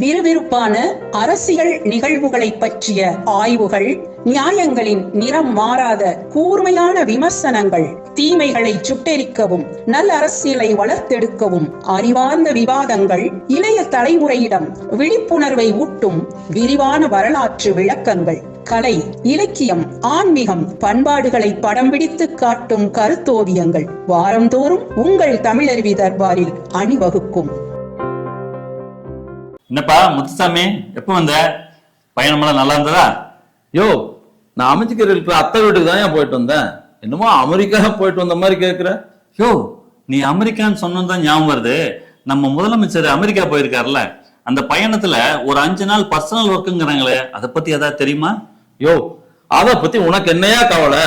விறுவிறுப்பான அரசியல் நிகழ்வுகளை பற்றிய ஆய்வுகள் நியாயங்களின் நிறம் மாறாத கூர்மையான விமர்சனங்கள் தீமைகளை சுட்டெரிக்கவும் நல்ல அரசியலை வளர்த்தெடுக்கவும் அறிவார்ந்த விவாதங்கள் இளைய தலைமுறையிடம் விழிப்புணர்வை ஊட்டும் விரிவான வரலாற்று விளக்கங்கள். கலை இலக்கியம் ஆன்மீகம் பண்பாடுகளை படம் பிடித்து காட்டும் கருத்தோவியங்கள். வாரந்தோறும் உங்கள் தமிழருவி தர்பாரில் அணிவகுக்கும். என்னப்பா முத்துசாமி? எப்போ வந்த? பயணமெல்லாம் நல்லா இருந்ததா? யோ நான் அமைச்சிக்கிற இருக்கிற அத்தை வீட்டுக்கு தான் போயிட்டு வந்தேன். என்னமோ அமெரிக்கா போயிட்டு வந்த மாதிரி கேக்குற. யோ நீ அமெரிக்கான்னு சொன்னது தான் ஞாபகம் வருது. நம்ம முதலமைச்சர் அமெரிக்கா போயிருக்காருல்ல. அந்த பயணத்துல ஒரு அஞ்சு நாள் பர்சனல் ஒர்க்குங்கிறாங்களே அதை பத்தி ஏதாவது தெரியுமா? யோ அத பத்தி உனக்கு என்னையா கவலை?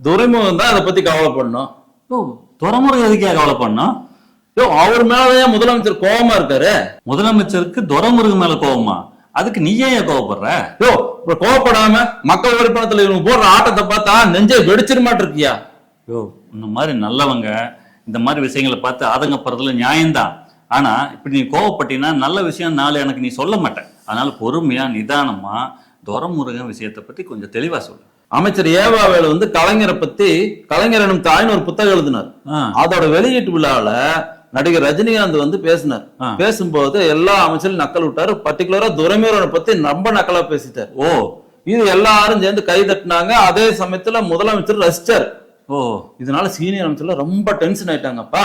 துரைமுகம் தான் அதை பத்தி கவலைப்படணும். யோ துறமுறை எதுக்கே கவலை பண்ணோம் யோ அவர் மேலதான் முதலமைச்சர் கோவமா இருக்காரு? முதலமைச்சருக்கு துறமுருகு மேல கோவமா? அதுக்கு நீ ஏன் கோவப்படுற? யோ கோவப்படாம மக்கள் வரிப்பணத்துல இவங்க போடுற ஆட்டத்தை பார்த்தா நெஞ்சை வெடிச்சிட மாட்டிருக்கியா? யோ இந்த மாதிரி நல்லவங்க இந்த மாதிரி விஷயங்களை பார்த்து ஆதங்கப்படுறதுல நியாயம்தான். ஆனா இப்படி நீ கோவப்பட்டீங்கன்னா நல்ல விஷயம் நாளை எனக்கு நீ சொல்ல மாட்டேன் அதனால பொறுமையா நிதானமா துரமுருகன் விஷயத்தை பத்தி கொஞ்சம் தெளிவா சொல்லு. அமைச்சர் ஏவாவேலு வந்து கலைஞரை பத்தி கலைஞர் எனும் தாய்னு ஒரு புத்தகம் எழுதினார். அதோட வெளியீட்டு விழால நடிகர் ரஜினிகாந்த் வந்து பேசினார். பேசும்போது எல்லா அமைச்சரும் நக்கல் விட்டாரு. பர்டிகுலரா துரைமுருகனை பத்தி ரொம்ப நக்கலா பேசிட்டார். ஓ. இது எல்லாரும் சேர்ந்து கை தட்டினாங்க. அதே சமயத்துல முதலமைச்சர் ரசிச்சார். ஓ. இதனால சீனியர் அமைச்சர்ல ரொம்ப டென்ஷன் ஆயிட்டாங்கப்பா.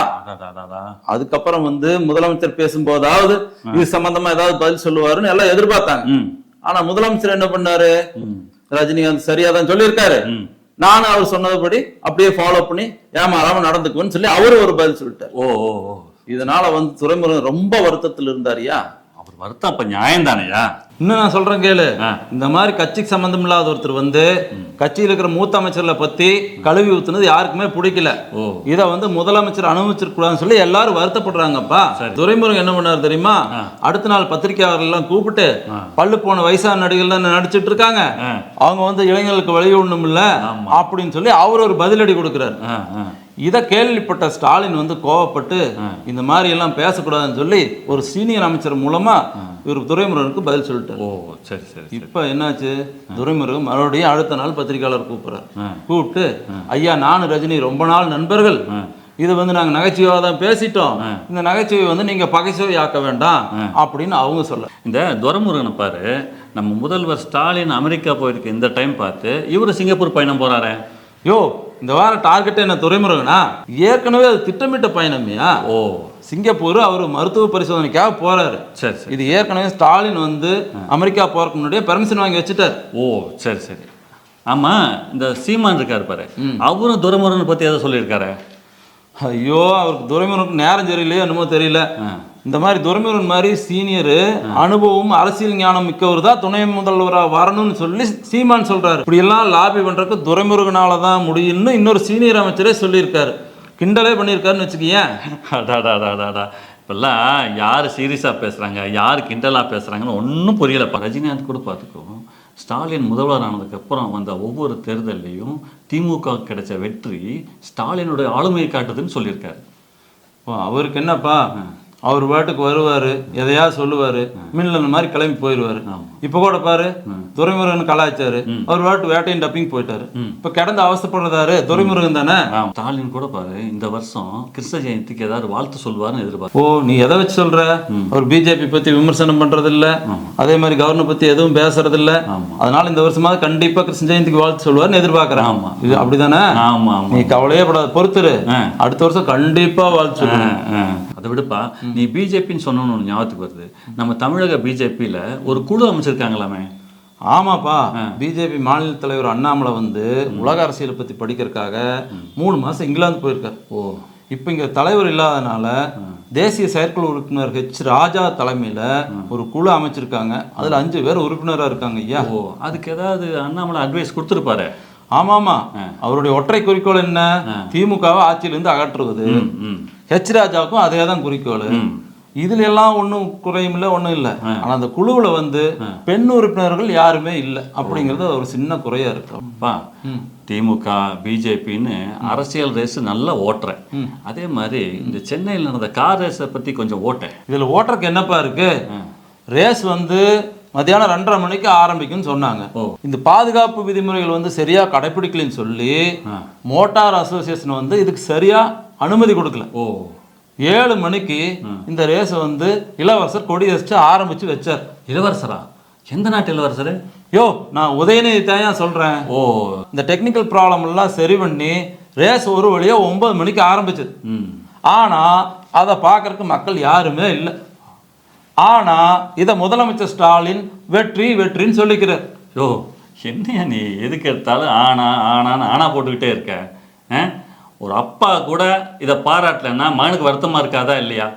அதுக்கப்புறம் வந்து முதலமைச்சர் பேசும்போதாவது இது சம்பந்தமா ஏதாவது பதில் சொல்லுவாருன்னு எல்லாம் எதிர்பார்த்தாங்க. ஆனா முதலமைச்சர் என்ன பண்ணாரு? ரஜினிகாந்த் சரியா தான் சொல்லியிருக்காரு. நானும் அவர் சொன்னதுபடி அப்படியே ஃபாலோ பண்ணி ஏமாறாம நடந்துக்குவேன்னு சொல்லி அவரு ஒரு பதில் சொல்லிட்டார். ஓ இதனால வந்து துரைமுருகன் ரொம்ப வருத்தத்தில் இருந்தாருயா வருத்தம் அப்ப நியாயம் தானையா இன்னும் நான் சொல்றேன் கேளு. இந்த மாதிரி கட்சிக்கு சம்பந்தம் இல்லாத ஒருத்தர் வந்து கட்சியில் இருக்கிற மூத்த அமைச்சர்களை பத்தி கழுவி ஊத்துனது யாருக்குமே பிடிக்கல இத வந்து முதலமைச்சர் அனுமதிச்சிருக்கூடாதுன்னு சொல்லி எல்லாரும் வருத்தப்படுறாங்கப்பா. துரைமுருகன் என்ன பண்ணாரு தெரியுமா. அடுத்த நாள் பத்திரிகையாளர்கள் எல்லாம் கூப்பிட்டு. பல்லு போன வயசான நடிகர்கள் நடிச்சிட்டு இருக்காங்க. அவங்க வந்து இளைஞர்களுக்கு வழிவிடணும் இல்ல ஆமா. அப்படின்னு சொல்லி அவர் ஒரு பதிலடி கொடுக்கிறார். இதை கேள்விப்பட்ட ஸ்டாலின் வந்து கோவப்பட்டு இந்த மாதிரி எல்லாம் பேசக்கூடாதுன்னு சொல்லி ஒரு சீனியர் அமைச்சர் மூலமா இவர் துரைமுருகனுக்கு பதில் சொல்லிட்டார். ஓ சரி சரி இப்ப என்னாச்சு? துரைமுருகன் மறுபடியும் அடுத்த நாள் பத்திரிகையாளர் கூப்பிடுறாரு. கூப்பிட்டு ஐயா நானும் ரஜினி ரொம்ப நாள் நண்பர்கள். இது வந்து நாங்க நகைச்சுவையாக தான் பேசிட்டோம் இந்த நகைச்சுவை வந்து நீங்க பகைச்சுவை ஆக்க வேண்டாம் அப்படின்னு அவங்க சொல்ல இந்த துரமுருகனை பாரு நம்ம முதல்வர் ஸ்டாலின் அமெரிக்கா போயிருக்க இந்த டைம் பார்த்து இவரு சிங்கப்பூர் பயணம் போறாரே. யோ இந்த வாரம் டார்கெட் என்ன துரைமுருகனா ஏற்கனவே அது திட்டமிட்ட பயணம்யா? ஓ. சிங்கப்பூர் அவர் மருத்துவ பரிசோதனைக்காக போறாரு. சரி சரி. இது ஏற்கனவே ஸ்டாலின் வந்து அமெரிக்கா போறதுக்கு முன்னாடியே பெர்மிஷன் வாங்கி வச்சுட்டார். ஓ சரி சரி. ஆமா இந்த சீமான் இருக்காரு பாரு. அவரும் துரமுருகனை பத்தி ஏதோ சொல்லியிருக்காரு. ஐயோ அவருக்கு துரைமுருகனுக்கு நேரம் தெரியலையோ என்னமோ தெரியல. இந்த மாதிரி துரைமுருகன் மாதிரி சீனியர் அனுபவம் அரசியல் ஞானம் மிக்கவர் தான் துணை முதல்வரா வரணும்னு சொல்லி சீமான் சொல்றாரு. இப்படி எல்லாம் லாபி பண்றதுக்கு துரைமுருகனால தான் முடியும்னு இன்னொரு சீனியர் அமைச்சரே சொல்லியிருக்காரு. கிண்டலே பண்ணியிருக்காருன்னு வச்சுக்கேன் அடாடாடாடாடா. இப்பெல்லாம் யார் சீரியஸாக பேசுகிறாங்க யார் கிண்டலாக பேசுகிறாங்கன்னு ஒன்றும் புரியலப்பா. ரஜினிகாந்த் கூட பார்த்துக்கோ. ஸ்டாலின் முதல்வர் ஆனதுக்கப்புறம் வந்த ஒவ்வொரு தேர்தல்லையும் திமுக கிடைச்ச வெற்றி ஸ்டாலினுடைய ஆளுமையை காட்டுதுன்னு சொல்லியிருக்காரு. அவருக்கு என்னப்பா? அவர் பாட்டுக்கு வருவாரு எதையாவது சொல்லுவாரு மின்னல் மாதிரி கிளம்பி போயிடுவாரு இப்ப கூட பாரு துரைமுருகன் கலாய்ச்சாரு. அவர் பாட்டு வேட்டையின் டப்பிங் போயிட்டாரு. இப்ப கிடந்து அவஸ்தைப்படுறதாரு துரைமுருகன் தானே. ஸ்டாலின் கூட பாரு இந்த வருஷம் கிருஷ்ண ஜெயந்திக்கு ஏதாவது வாழ்த்து சொல்வார்னு எதிர்பார்க்க ஓ நீ எதை வச்சு சொல்ற? அவர் பிஜேபி பத்தி விமர்சனம் பண்றது இல்ல அதே மாதிரி கவர்னர் பத்தி எதுவும் பேசுறது இல்ல அதனால இந்த வருஷமாவது கண்டிப்பா கிருஷ்ண ஜெயந்திக்கு வாழ்த்து சொல்லுவாருன்னு எதிர்பார்க்கறேன். ஆமா. இது அப்படிதானே? ஆமா ஆமா. நீ கவலையே படாத பொறுத்துரு. அடுத்த வருஷம் கண்டிப்பா வாழ்த்து சொல்லுவேன். அதை விடுப்பா? நீ பிஜேபின்னு சொன்னோன்னு ஒண்ணு ஞாபகத்துக்கு வருது. நம்ம தமிழக பிஜேபியில ஒரு குழு அமைச்சிருக்காங்களாமே. ஆமாப்பா. பிஜேபி மாநில தலைவர் அண்ணாமலை வந்து உலக அரசியலை பத்தி படிக்கிறதுக்காக மூணு மாசம் இங்கிலாந்து போயிருக்காரு. ஓ. இப்போ இங்க தலைவர் இல்லாதனால தேசிய செயற்குழு உறுப்பினர் ஹெச் ராஜா தலைமையில ஒரு குழு அமைச்சிருக்காங்க. அதுல அஞ்சு பேர் உறுப்பினரா இருக்காங்க ஐயா. ஓ அதுக்கு ஏதாவது அண்ணாமலை அட்வைஸ் கொடுத்துருப்பாரு? ஆமாமா. அவருடைய ஒற்றை குறிக்கோள் என்ன? திமுகவை ஆட்சியிலிருந்து அகற்றுவது. ஹெச் ராஜாவுக்கும் அதே தான் குறிக்கோள். இதுல எல்லாம் ஒன்றும் குறையும் இல்லை ஒன்றும் இல்லை. ஆனா அந்த குழுவுல வந்து பெண் உறுப்பினர்கள் யாருமே இல்லை அப்படிங்கிறது ஒரு சின்ன குறையா இருக்கு. அப்பா திமுக பிஜேபின்னு அரசியல் ரேஸ் நல்லா ஓட்டுறேன். அதே மாதிரி இந்த சென்னையில் நடந்த கார் ரேஸை பத்தி கொஞ்சம் ஓட்டேன். இதுல ஓட்டுறதுக்கு என்னப்பா இருக்கு? ரேஸ் வந்து மத்தியானம் ரெண்டரை மணிக்கு ஆரம்பிக்கும்னு சொன்னாங்க. இந்த பாதுகாப்பு விதிமுறைகள் வந்து சரியா கடைபிடிக்கலன்னு சொல்லி. மோட்டார் அசோசியேஷன் வந்து இதுக்கு சரியா அனுமதி கொடுக்கல. ஓ. ஏழு மணிக்கு இந்த ரேஸை வந்து இளவரசர் கொடி வச்சு ஆரம்பிச்சு வச்சார். இளவரசரா? எந்த நாட்டு இளவரசர்? யோ நான் உதயநிதி தான் சொல்றேன். ஓ. இந்த டெக்னிக்கல் ப்ராப்ளம் எல்லாம் சரி பண்ணி ரேஸ் ஒரு வழியா ஒன்பது மணிக்கு ஆரம்பிச்சது. ஆனா அதை பார்க்கறதுக்கு மக்கள் யாருமே இல்லை. ஆனா இதை முதலமைச்சர் ஸ்டாலின் வெற்றி வெற்றின்னு சொல்லிக்கிறார். யோ என்னையா நீ எதுக்கு எடுத்தாலும் ஆனா ஆனான்னு ஆனா போட்டுக்கிட்டே இருக்க? ஆ? ஒரு அப்பா கூட இதை பாராட்டலைன்னா மகனுக்கு வருத்தமாக இருக்காதா இல்லையா?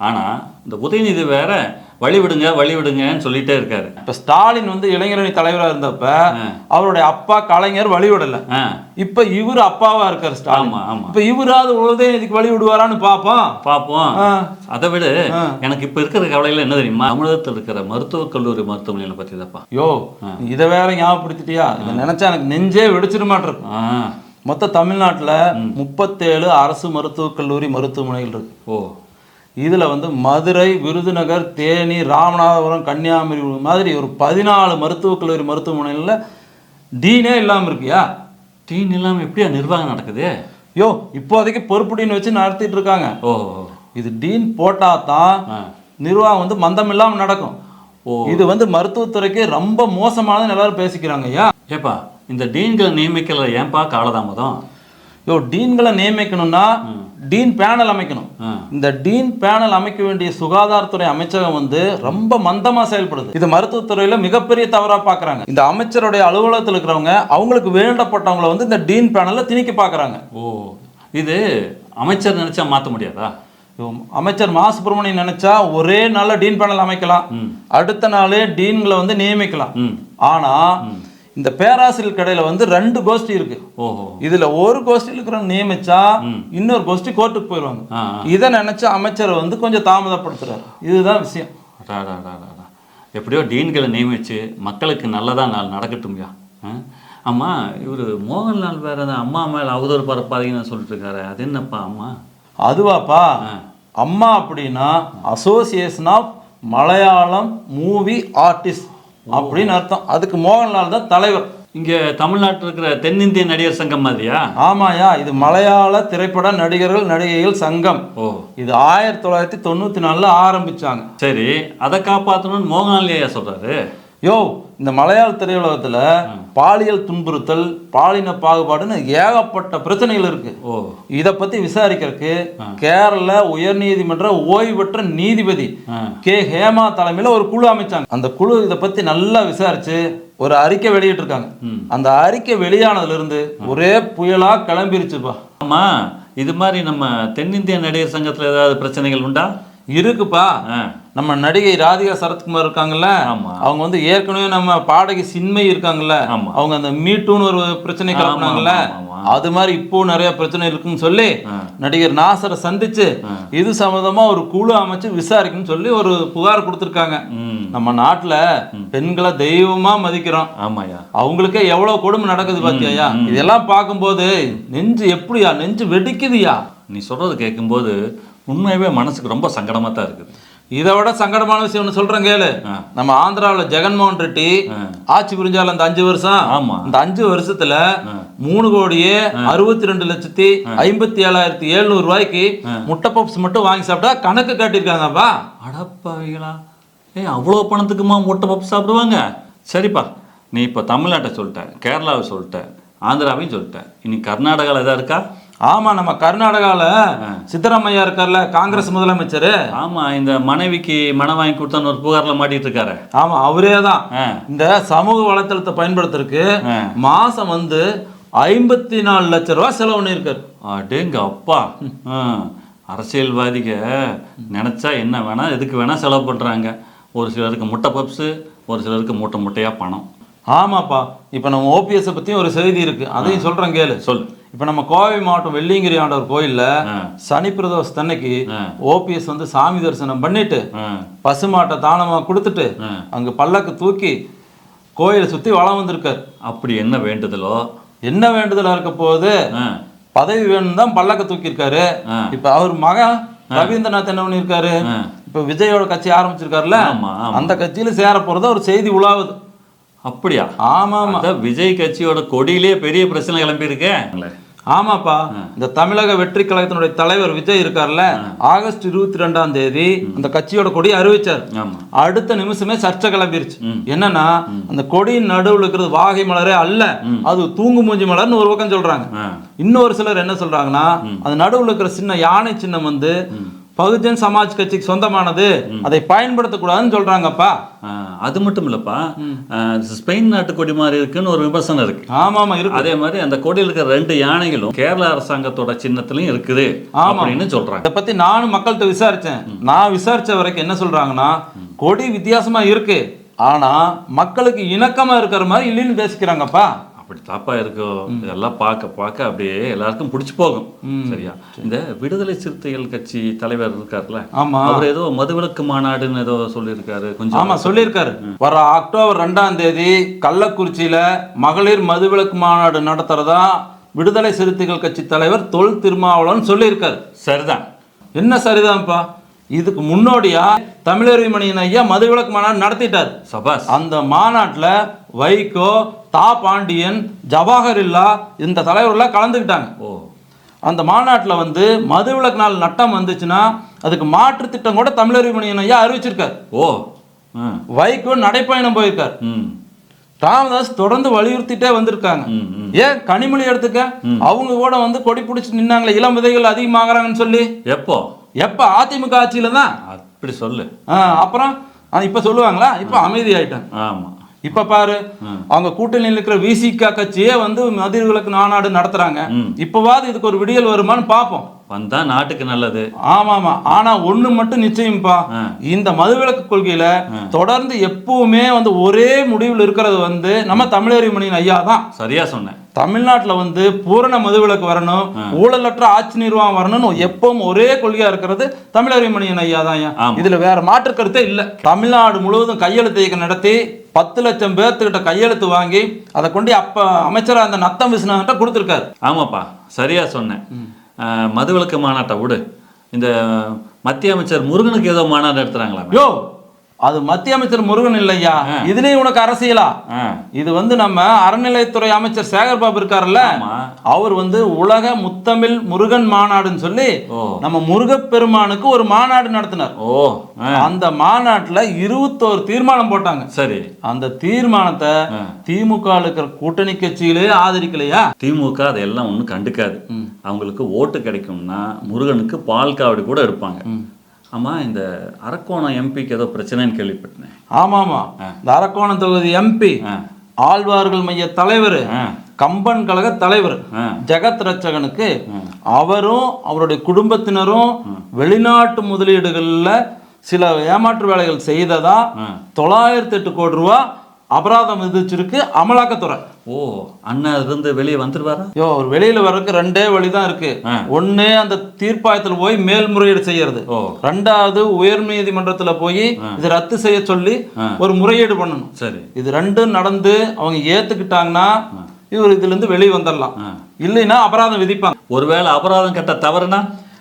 ஆ? ஆனா இந்த உதயநிதி வேற வழி விடுங்க வழி விடுங்கன்னு சொல்லிட்டே இருக்காரு. இப்ப ஸ்டாலின் வந்து இளைஞரணி தலைவரா இருந்தப்ப அவருடைய அப்பா கலைஞர் வழிவிடல. ஆ. இப்ப இவர் அப்பாவா இருக்காரு ஸ்டாலின். ஆமா, ஆமா. இப்ப இவராது உதயநிதிக்கு வழி விடுவாரான்னு பாப்போம். பார்ப்போம் ஆ. அதை விட. எனக்கு இப்ப இருக்கிற கவலையில என்ன தெரியுமா? தமிழகத்தில் இருக்கிற மருத்துவக் கல்லூரி மருத்துவமனைகளை பத்தி தான்ப்பா. யோ இதை வேற ஞாபகப்படுத்திட்டியா? இதை நினைச்சா எனக்கு நெஞ்சே வெடிச்சிட மாட்டிருக்கு. ஆ. மொத்த தமிழ்நாட்டுல முப்பத்தேழு அரசு மருத்துவக் கல்லூரி மருத்துவமனைகள் இருக்கு. ஓ. இதுல வந்து மதுரை விருதுநகர் தேனி ராமநாதபுரம் கன்னியாகுமரி மாதிரி ஒரு பதினாலு மருத்துவக் கல்லூரி மருத்துவமனைகள்ல டீனே இல்லாம இருக்கியா? டீன் இல்லாம எப்படியா நிர்வாகம் நடக்குது? யோ இப்போதைக்கு பொறுப்பு டீன் வச்சு நடத்திட்டு இருக்காங்க. ஓ. இது டீன் போட்டா தான். நிர்வாகம் வந்து மந்தம் இல்லாம நடக்கும். ஓ. இது வந்து மருத்துவத்துறைக்கு ரொம்ப மோசமானதுன்னு எல்லாரும் பேசிக்கிறாங்க ஐயா. ஏப்பா இந்த டீன்களை நியமிக்கல ஏன்பா காலதாமதம்? யோ டீன்களை நியமிக்கணும்னா டீன் பேனல் அமைக்கணும். இந்த டீன் பேனல் அமைக்க வேண்டிய சுகாதாரத்துறை அமைச்சகம் வந்து ரொம்ப மந்தமா செயல்படுது. இது மருத்துவத்துறையில மிகப்பெரிய தவறா பாக்குறாங்க. இந்த அமைச்சருடைய அலுவலகத்தில் இருக்கிறவங்க அவங்களுக்கு வேண்டப்பட்டவங்களை வந்து இந்த டீன் பேனல்ல திணிக்க பாக்குறாங்க. ஓ இது அமைச்சர் நினைச்சா மாத்த முடியாதா? அமைச்சர் மா சுப்பிரமணியன் நினைச்சா ஒரே நாள்ல டீன் பேனல் அமைக்கலாம். அடுத்த நாளே டீன்களை வந்து நியமிக்கலாம். ஆனா இந்த பேராசிரியர் கடையில வந்து ரெண்டு கோஷ்டி இருக்கு. ஓஹோ. இதுல ஒரு கோஷ்டியில் இருக்கிறவங்க நியமிச்சா இன்னொரு கோஷ்டி கோர்ட்டுக்கு போயிடுவாங்க. இதை நினைச்சு அமைச்சர் வந்து கொஞ்சம் தாமதப்படுத்துறாரு. இதுதான் விஷயம். எப்படியோ டீன்களை நியமிச்சு மக்களுக்கு நல்லதா நாள் நடக்கட்டும்யா? அம்மா இவர் மோகன்லால் வேற அம்மா மேல அவதூறு பரப்பாதீங்கன்னு சொல்லிட்டு இருக்காரு. அது என்னப்பா அம்மா? அதுவாப்பா அம்மா அப்படின்னா association of Malayalam movie artist அப்படின்னு அர்த்தம். அதுக்கு மோகன்லால் தான் தலைவர். இங்க தமிழ்நாட்டில் இருக்கிற தென்னிந்திய நடிகர் சங்கம் மாதிரியா? ஆமாயா இது மலையாள திரைப்பட நடிகர்கள் நடிகைகள் சங்கம். ஓ. இது ஆயிரத்தி தொள்ளாயிரத்தி தொண்ணூத்தி நாலுல ஆரம்பிச்சாங்க. சரி அதை காப்பாற்றணும்னு மோகன்லால் ஐயா சொல்றாரு. யோ இந்த மலையாள திரையுலகத்துல பாலியல் துன்புறுத்தல் பாலின பாகுபாடுன்னு ஏகப்பட்ட பிரச்சனைகள் இருக்கு. இத பத்தி விசாரிக்கிறதுக்கு கேரள உயர்நீதிமன்ற ஓய்வு பெற்ற நீதிபதி. கே. ஹேமா தலைமையில ஒரு குழு அமைச்சாங்க. அந்த குழு இத பத்தி நல்லா விசாரிச்சு ஒரு அறிக்கை வெளியிட்டிருக்காங்க. அந்த அறிக்கை வெளியானதுல இருந்து ஒரே புயலா கிளம்பிருச்சுப்பா. ஆமா இது மாதிரி நம்ம தென்னிந்திய நடிகர் சங்கத்துல ஏதாவது பிரச்சனைகள் உண்டா? இருக்குப்பா. நம்ம நடிகை ராதிகா சரத்குமார் இருக்காங்கல்ல. அவங்க வந்து ஏற்கனவே நம்ம பாடகி சின்மை இருக்காங்கல்ல. அவங்க அந்த மீட்டுன்னு ஒரு பிரச்சனை கிளப்புனாங்கல்ல அது மாதிரி இப்போ நிறைய பிரச்சனை இருக்குன்னு சொல்லி நடிகர் நாசரை சந்திச்சு இது சம்பந்தமா ஒரு குழு அமைச்சு விசாரிக்கணும்னு சொல்லி ஒரு புகார் கொடுத்துருக்காங்க. நம்ம நாட்டுல பெண்களை தெய்வமா மதிக்கிறோம். ஆமாயா அவங்களுக்கே எவ்வளவு கொடுமை நடக்குது பாத்தியாயா இதெல்லாம் பார்க்கும்போது நெஞ்சு எப்படியா? நெஞ்சு வெடிக்குதுயா? நீ சொல்றது கேட்கும்போது உண்மையாவே மனசுக்கு ரொம்ப சங்கடமா தான் இருக்குது. இதை விட சங்கடமான விஷயம் ஒன்று சொல்றேன் கேளு. நம்ம ஆந்திராவில் ஜெகன்மோகன் ரெட்டி ஆட்சி புரிஞ்சால அந்த அஞ்சு வருஷம். ஆமா. இந்த அஞ்சு வருஷத்துல மூணு கோடியே அறுபத்தி ரெண்டு லட்சத்தி ஐம்பத்தி ஏழாயிரத்தி எழுநூறு ரூபாய்க்கு முட்டை பப்ஸ் மட்டும் வாங்கி சாப்பிட்டா கணக்கு காட்டியிருக்காங்கப்பா. அடப்பாவிகளா ஏய் அவ்வளோ பணத்துக்குமா முட்டை பப்பு சாப்பிடுவாங்க? சரிப்பா நீ இப்போ தமிழ்நாட்டை சொல்லிட்ட கேரளாவை சொல்லிட்ட ஆந்திராவையும் சொல்லிட்ட. இனி கர்நாடகாவில் எதாவது இருக்கா? ஆமா நம்ம கர்நாடகால சித்தராமையா இருக்கார்ல காங்கிரஸ் முதலமைச்சர். ஆமா இந்த மனைவிக்கு மனம் வாங்கி கொடுத்தான்னு ஒரு புகார்ல மாட்டிட்டு இருக்காரு. ஆமா அவரே தான். இந்த சமூக வலைத்தளத்தை பயன்படுத்துறதுக்கு. மாசம் வந்து ஐம்பத்தி நாலு லட்ச ரூபாய் செலவு பண்ணியிருக்காரு. அடேங்க அப்பா. அரசியல்வாதிக நினைச்சா என்ன வேணா எதுக்கு வேணா செலவு பண்றாங்க. ஒரு சிலருக்கு முட்டை பப்ஸு ஒரு சிலருக்கு மூட்டை முட்டையா பணம். ஆமாப்பா. இப்போ நம்ம ஓபிஎஸ் பத்தியும் ஒரு செய்தி இருக்கு. அதையும் சொல்றேன் கேளு. சொல்லு. இப்போ நம்ம கோவை மாவட்டம் வெள்ளியங்கிரி ஆண்டவர் கோயில்ல. சனி பிரதோஷத்தன்னைக்கு ஆ. ஓபிஎஸ் வந்து சாமி தரிசனம் பண்ணிட்டு. பசுமாட்டை தானமா கொடுத்துட்டு. அங்க பல்லக்கு தூக்கி கோயிலை சுத்தி வளம் வந்திருக்காரு அப்படி என்ன வேண்டுதலோ என்ன வேண்டுதலா இருக்க போகுது. பதவி வேணும் தான் பல்லக்க தூக்கியிருக்காரு. இப்ப அவர் மகன் ரவீந்திரநாத் என்ன பண்ணியிருக்காரு. இப்ப விஜயோட கட்சி ஆரம்பிச்சிருக்காருல்ல. அந்த கட்சியில சேர போறதா ஒரு செய்தி உலாவுது அப்படியா ஆமா ஆமா அதான் விஜய் கட்சியோட கொடியிலே பெரிய பிரச்சனை கிளம்பி இருக்கே ஆமாப்பா. இந்த தமிழக வெற்றி கழகத்தினுடைய தலைவர் விஜய் இருக்கார்ல ஆகஸ்ட் இருபத்தி ரெண்டாம் தேதி அந்த கட்சியோட கொடி அறிவிச்சார். அடுத்த நிமிஷமே சர்ச்சை கிளம்பிருச்சு. என்னன்னா அந்த கொடியின் நடுவுல இருக்கிறது வாகை மலரே அல்ல அது தூங்கு மூஞ்சி மலர்னு ஒரு பக்கம் சொல்றாங்க. இன்னொரு சிலர் என்ன சொல்றாங்கன்னா அந்த நடுவுல இருக்கிற சின்ன யானை சின்னம் வந்து பகுஜன் சமாஜ் கட்சிக்கு சொந்தமானது. அதை பயன்படுத்தக்கூடாதுன்னு சொல்றாங்கப்பா. அது மட்டும் இல்லப்பா. ஸ்பெயின் நாட்டு கொடி மாதிரி இருக்குன்னு ஒரு விமர்சனம் இருக்கு. ஆமா ஆமா இருக்கு. அதே மாதிரி அந்த கொடியில் இருக்கிற ரெண்டு யானைகளும் கேரள அரசாங்கத்தோட சின்னத்திலையும் இருக்குது ஆமா. அப்படின்னு சொல்றாங்க. இதை பத்தி நானும் மக்கள்கிட்ட விசாரிச்சேன். நான் விசாரிச்ச வரைக்கும் என்ன சொல்றாங்கன்னா கொடி வித்தியாசமா இருக்கு. ஆனா மக்களுக்கு இணக்கமா இருக்கிற மாதிரி இல்லைன்னு பேசிக்கிறாங்கப்பா. அப்படி தாப்பா இருக்கோ. இதெல்லாம் பார்க்க பார்க்க அப்படியே எல்லாருக்கும் பிடிச்சி போகும். சரியா? இந்த விடுதலை சிறுத்தைகள் கட்சி தலைவர் இருக்காருல்ல? ஆமா. அவர் ஏதோ மதுவிலக்கு மாநாடுன்னு ஏதோ சொல்லியிருக்காரு. கொஞ்சம் ஆமா சொல்லியிருக்காரு. வர அக்டோபர் ரெண்டாம் தேதி கள்ளக்குறிச்சியில மகளிர் மதுவிலக்கு மாநாடு நடத்துறதா விடுதலை சிறுத்தைகள் கட்சி தலைவர் தொல் திருமாவளவன் சொல்லியிருக்காரு. சரிதான். என்ன சரிதான்ப்பா? இதுக்கு முன்னோடியா தமிழறிமணியன் ஐயா மதுவிலக்கு மாநாடு நடத்திட்டார். சபாஸ் அந்த மாநாட்டுல வைகோ தா பாண்டியன் ஜவாஹர் இல்லா இந்த தலைவர்கள்லாம் கலந்துக்கிட்டாங்க. ஓ. அந்த மாநாட்டில் வந்து மதுவிலக்கு நாள் நட்டம் வந்துச்சுன்னா அதுக்கு மாற்று திட்டம் கூட தமிழறிமணியன் ஐயா அறிவிச்சிருக்காரு. ஓ. வைகோ நடைப்பயணம் போயிருக்கார். ம். ராமதாஸ் தொடர்ந்து வலியுறுத்திட்டே வந்திருக்காங்க. ஏன் கனிமொழி எடுத்துக்க? அவங்க கூட வந்து கொடி பிடிச்சி நின்னாங்களே இளம் விதைகள் அதிகமாகறாங்கன்னு சொல்லி. எப்போ? எப்ப அதிமுக ஆட்சியில தான் அப்படி சொல்லு. அப்புறம் இப்ப சொல்லுவாங்களா? இப்ப அமைதி ஆயிட்டாங்க ஆமா. இப்ப பாரு அவங்க கூட்டணியில் இருக்கிற விசிகா கட்சியே வந்து மதிர்களுக்கு மாநாடு நடத்துறாங்க. இப்பவாது இதுக்கு ஒரு விடியல் வருமான்னு பார்ப்போம் வந்தா நாட்டுக்கு நல்லது. ஆமாமா. ஆனா ஒண்ணு மட்டும் நிச்சயம்ப்பா. இந்த மதுவிலக்கு கொள்கையில தொடர்ந்து எப்பவுமே வந்து ஒரே முடிவில் இருக்கிறது வந்து நம்ம தமிழறிமணியின் ஐயா தான். சரியா சொன்னேன். தமிழ்நாட்டுல வந்து பூரண மதுவிலக்கு வரணும் ஊழலற்ற ஆட்சி நிர்வாகம் வரணும்னு எப்பவும் ஒரே கொள்கையா இருக்கிறது தமிழறிமணியின் ஐயா தான். இதுல வேற மாற்று கருத்தே இல்ல. தமிழ்நாடு முழுவதும் கையெழுத்து இயக்கம் நடத்தி பத்து லட்சம் பேர்த்துக்கிட்ட கையெழுத்து வாங்கி அதை கொண்டு அப்ப அமைச்சரா அந்த நத்தம் விஸ்வநாதன்ட்ட கொடுத்துருக்காரு. ஆமாப்பா சரியா சொன்னேன். மதுவிலக்கு மாநாட்டை விடு. இந்த மத்திய அமைச்சர் முருகனுக்கு ஏதோ மாநாடு நடத்துறாங்களா யோ அது மத்திய அமைச்சர் முருகன் இல்லையா? இதுலயும் உனக்கு அரசியலா? இது வந்து நம்ம அறநிலையத்துறை அமைச்சர் சேகர் பாபு இருக்காருல்ல. அவர் வந்து உலக முத்தமிழ் முருகன் மாநாடுன்னு சொல்லி. நம்ம முருகப்பெருமானுக்கு ஒரு மாநாடு நடத்தினார். ஓ அந்த மாநாட்டுல இருபத்தோரு தீர்மானம் போட்டாங்க. சரி. அந்த தீர்மானத்தை. திமுக இருக்கிற கூட்டணி கட்சியிலே ஆதரிக்கலையா? திமுக அதெல்லாம் ஒன்றும் கண்டுக்காது. அவங்களுக்கு ஓட்டு கிடைக்கும்னா முருகனுக்கு பால் காவடி கூட எடுப்பாங்க. ஆமா இந்த அரக்கோணம் எம்பிக்கு ஏதோ பிரச்சனைன்னு கேள்விப்பட்டேன். ஆமாமா. இந்த அரக்கோணம் தொகுதி எம்பி. ஆழ்வார்கள் மைய தலைவர். கம்பன் கழக தலைவர். ஜெகத் ரட்சகனுக்கு அவரும் அவருடைய குடும்பத்தினரும் வெளிநாட்டு முதலீடுகள்ல சில ஏமாற்று வேலைகள் செய்ததா? தொள்ளாயிரத்தி எட்டு கோடி ரூபா அபராதம் விதிச்சிருக்கு அமலாக்கத்துறை. ஓ அண்ணன் இருந்து வெளியே வந்துருவாரா? யோ அவர் வெளியில வர்றதுக்கு ரெண்டே வழிதான் இருக்கு. ஆ. ஒண்ணு அந்த தீர்ப்பாயத்துல போய் மேல்முறையீடு செய்யறது. ஓ. ரெண்டாவது உயர் நீதிமன்றத்துல போய் இது ரத்து செய்ய சொல்லி ஒரு முறையீடு பண்ணணும். சரி. இது ரெண்டும் நடந்து அவங்க ஏத்துக்கிட்டாங்கன்னா இவர் இதுல இருந்து வெளியே வந்துடலாம். இல்லைன்னா அபராதம் விதிப்பாங்க. ஒருவேளை அபராதம் கட்ட தவறுனா?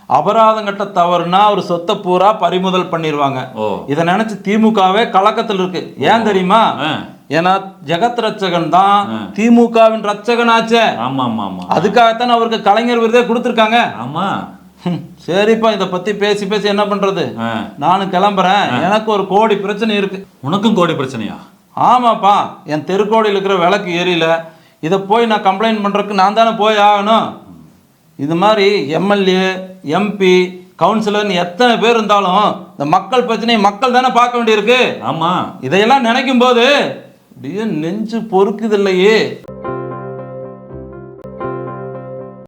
அபராதம் கட்ட தவறுனா ஒரு சொத்தை பூரா பறிமுதல் பண்ணிடுவாங்க இதை நினைச்சு திமுகவே கலக்கத்தில் இருக்கு. ஏன் தெரியுமா. ஏன்னா ஜெகத் ரட்சகன் தான் திமுகவின் ரட்சகன் ஆச்சே ஆமா ஆமா ஆமா அதுக்காகத்தான் அவருக்கு கலைஞர் விருதே கொடுத்துருக்காங்க. ஆமா. சரிப்பா இதை பத்தி பேசி பேசி என்ன பண்றது. நானும் கிளம்புறேன். எனக்கு ஒரு கோடி பிரச்சனை இருக்கு. உனக்கும் கோடி பிரச்சனையா? ஆமாப்பா என் தெருக்கோடியில் இருக்கிற விளக்கு எரியல இதை போய் நான் கம்ப்ளைண்ட் பண்றதுக்கு நான் தானே போய் ஆகணும். இது மாதிரி எம்எல்ஏ எம்பி கவுன்சிலர்னு எத்தனை பேர் இருந்தாலும் இந்த மக்கள் பிரச்சனையை மக்கள் தானே பார்க்க வேண்டியிருக்கு. ஆமா. இதையெல்லாம் நினைக்கும் போது அப்படியே நெஞ்சு பொறுக்குதில்லையே